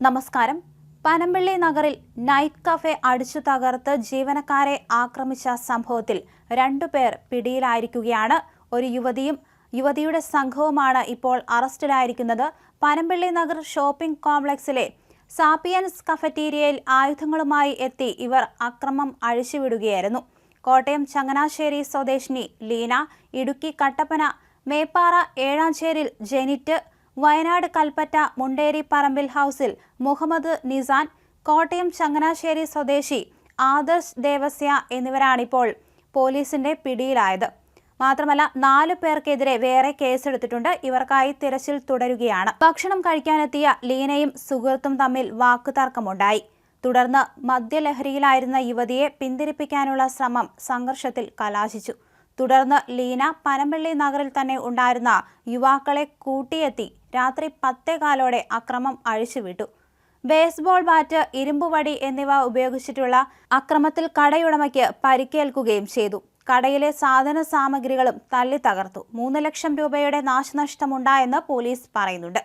നമസ്കാരം. പനമ്പള്ളി നഗറിൽ night cafe അടിച്ചു തകർത്ത് ജീവനക്കാരെ ആക്രമിച്ച സംഭവത്തിൽ രണ്ടുപേർ പിടിയിലായിരിക്കുകയാണ്. ഒരു യുവതിയും യുവതിയുടെ സംഘവുമാണ് ഇപ്പോൾ അറസ്റ്റിലായിരിക്കുന്നത്. പനമ്പള്ളി നഗർ ഷോപ്പിംഗ് കോംപ്ലക്സിലെ സാപ്പിയൻസ് കഫറ്റീരിയയിൽ ആയുധങ്ങളുമായി എത്തി ഇവർ അക്രമം അഴിച്ചുവിടുകയായിരുന്നു. കോട്ടയം ചങ്ങനാശ്ശേരി സ്വദേശിനി ലീന ഇടുക്കി കട്ടപ്പന മേപ്പാറ ഏഴാഞ്ചേരിൽ ജെനിറ്റ് വയനാട് കൽപ്പറ്റ മുണ്ടേരി പറമ്പിൽ ഹൗസിൽ മുഹമ്മദ് നിസാൻ കോട്ടയം ചങ്ങനാശ്ശേരി സ്വദേശി ആദർശ് ദേവസ്യ എന്നിവരാണിപ്പോൾ പോലീസിന്റെ പിടിയിലായത്. മാത്രമല്ല നാലു പേർക്കെതിരെ വേറെ കേസെടുത്തിട്ടുണ്ട്. ഇവർക്കായി തിരച്ചിൽ തുടരുകയാണ്. ഭക്ഷണം കഴിക്കാനെത്തിയ ലീനയും സുഹൃത്തും തമ്മിൽ വാക്കുതർക്കമുണ്ടായി. തുടർന്ന് മദ്യലഹരിയിലായിരുന്ന യുവതിയെ പിന്തിരിപ്പിക്കാനുള്ള ശ്രമം സംഘർഷത്തിൽ കലാശിച്ചു. തുടർന്ന് ലീന പനമ്പള്ളി നഗറിൽ തന്നെ ഉണ്ടായിരുന്ന യുവാക്കളെ കൂട്ടിയെത്തി രാത്രി പത്തേകാലോടെ അക്രമം അഴിച്ചുവിട്ടു. ബേസ്ബോൾ ബാറ്റ് ഇരുമ്പുവടി എന്നിവ ഉപയോഗിച്ചിട്ടുള്ള അക്രമത്തിൽ കടയുടമയ്ക്ക് പരിക്കേൽക്കുകയും ചെയ്തു. കടയിലെ സാധന സാമഗ്രികളും തല്ലി തകർത്തു മൂന്ന് ലക്ഷം രൂപയുടെ നാശനഷ്ടമുണ്ടായെന്ന് പോലീസ് പറയുന്നുണ്ട്.